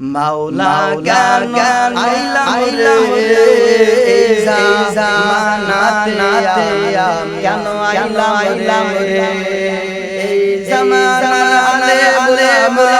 মাওলা গান আইলাম রে এই জামানাতে কেন আইলাম রে এই জামানাতে আলে মোরা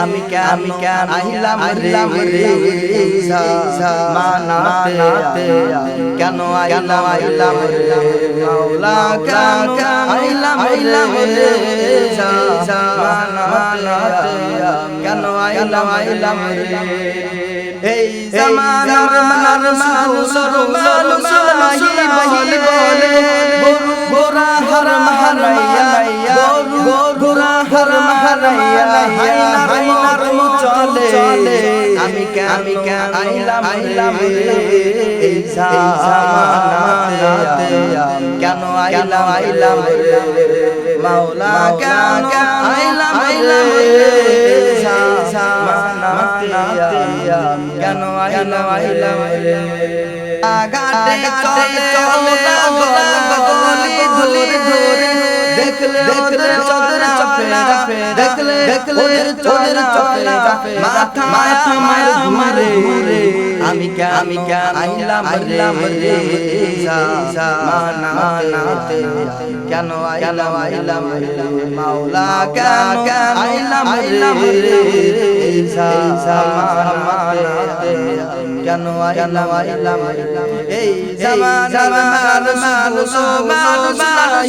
আমি আমি কেন আইলাম আইলাম রে মানাতে কেন আইলাম আইলাম রে মাওলা কেন আইলাম আইলাম রে মানাতে কেন আইলাম আইলাম রে এই জামানার মানার মানুষ মানুষ বলে। বলে। গোরা হর মহারাইয়া গোরা হর মহারাইয়া হাইনার হাইনার চলে। আমি কেন আমি কেন আইলাম আইলাম রে? এই জামানাতে কেন আইলাম আইলাম রে? মাওলা কেন আইলাম আইলাম রে? কেন আইলাম রে আগাতে চলে ধরে দেখলে দেখলে চদরা চাপে দেখলে দেখলে চদরা চাপে মাথা মাথা মার ঘুরে আমি কেন আমি কেন আইলাম আইলাম রে জামানাতে কেন আইলাম আইলাম মাওলা কেন আইলাম আইলাম রে জামানাতে কেন আইলাম আইলাম এই জামানার মানুষ মানুষ মানুষ